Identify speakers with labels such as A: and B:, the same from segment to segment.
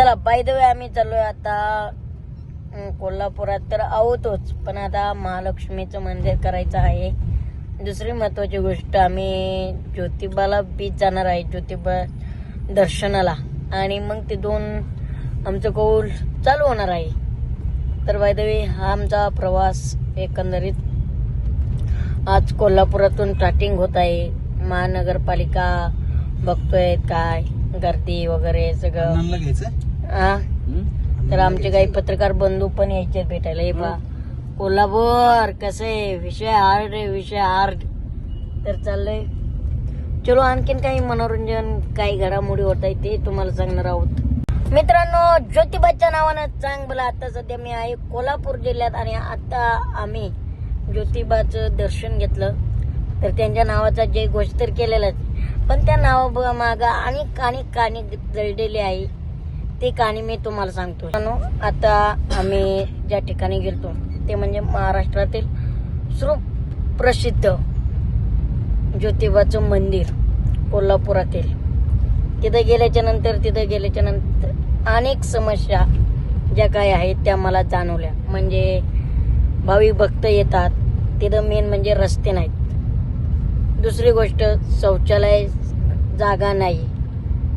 A: चला by the way आम्ही चाललोय आता कोल्हापुरात. तर आहोतच पण आता महालक्ष्मीचं मंदिर करायचं आहे. दुसरी महत्वाची गोष्ट आम्ही ज्योतिबाला बीच जाणार आहे ज्योतिबा दर्शनाला. आणि मग ते दोन आमचं कौल चालू होणार आहे. तर बाय हा आमचा प्रवास एकंदरीत आज कोल्हापुरातून स्टार्टिंग होत आहे. महानगरपालिका बघतोय काय गर्दी वगैरे सगळं.
B: घ्यायचं
A: हा? तर आमचे काही पत्रकार बंधू पण यायचे भेटायला. हे पहा. कोल्हापूर कसं आहे? विषय हार्ड आहे विषय हार्ड तर चाललंय. चलो आणखीन काही मनोरंजन काही घडामोडी होत आहे ते तुम्हाला सांगणार आहोत. मित्रांनो ज्योतिबाच्या नावानं चांगलं आता सध्या मी आहे कोल्हापूर जिल्ह्यात आणि आता आम्ही ज्योतिबाचं दर्शन घेतलं. तर त्यांच्या नावाचा जय घोष तर केलेलाच. पण त्या नावा माग आणि काणी काणी जळलेली आहे. ते कहाणी मी तुम्हाला सांगतो. आता आम्ही ज्या ठिकाणी गेलतो ते म्हणजे महाराष्ट्रातील सुप्रसिद्ध ज्योतिबाचं मंदिर कोल्हापुरातील. तिथं गेल्याच्यानंतर तिथं गेल्याच्यानंतर अनेक समस्या ज्या काही आहेत त्या मला जाणवल्या. म्हणजे भाविक भक्त येतात तिथं मेन म्हणजे रस्ते नाहीत. दुसरी गोष्ट शौचालय जागा नाही.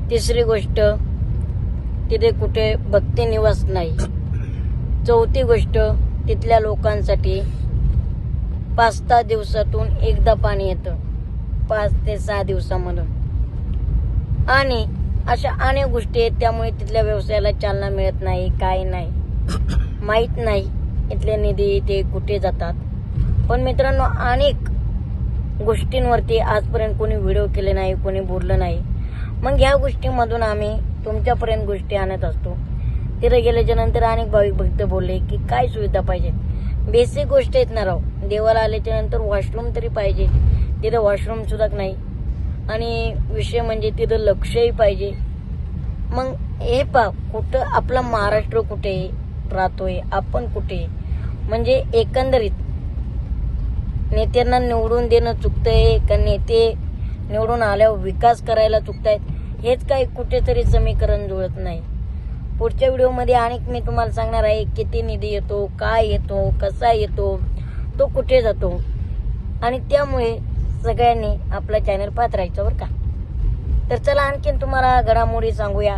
A: तिसरी गोष्ट तिथे कुठे भक्ती निवास नाही. चौथी गोष्ट तिथल्या लोकांसाठी पाच सहा दिवसातून एकदा पाणी येतं. पाच ते सहा दिवसामधून. आणि अशा अनेक गोष्टी आहेत त्यामुळे तिथल्या व्यवसायाला चालना मिळत नाही काय नाही. माहीत नाही इथले निधी ते कुठे जातात. पण मित्रांनो अनेक गोष्टींवरती आजपर्यंत कोणी व्हिडिओ केले नाही कोणी बोललं नाही. मग ह्या गोष्टीमधून आम्ही तुमच्यापर्यंत गोष्टी आणत असतो. तिथे गेल्याच्यानंतर अनेक भाविक भक्त बोलले की काय सुविधा पाहिजेत बेसिक गोष्ट आहेत ना राव. देवाला आल्याच्यानंतर वॉशरूम तरी पाहिजे. तिथं वॉशरूम सुद्धा नाही. आणि विषय म्हणजे तिथं लक्षही पाहिजे. मग हे पा कुठं आपला महाराष्ट्र कुठे राहतोय आपण कुठे? म्हणजे एकंदरीत नेत्यांना निवडून देणं चुकतंय का नेते निवडून आल्यावर विकास करायला चुकतायत? हेच काही कुठेतरी समीकरण जुळत नाही. पुढच्या व्हिडिओमध्ये अनेक मी तुम्हाला सांगणार आहे किती निधी येतो काय येतो कसा येतो तो कुठे जातो. आणि त्यामुळे सगळ्यांनी आपला चॅनल पाहत राहायचं बरं का. तर चला आणखीन तुम्हाला घडामोडी सांगूया.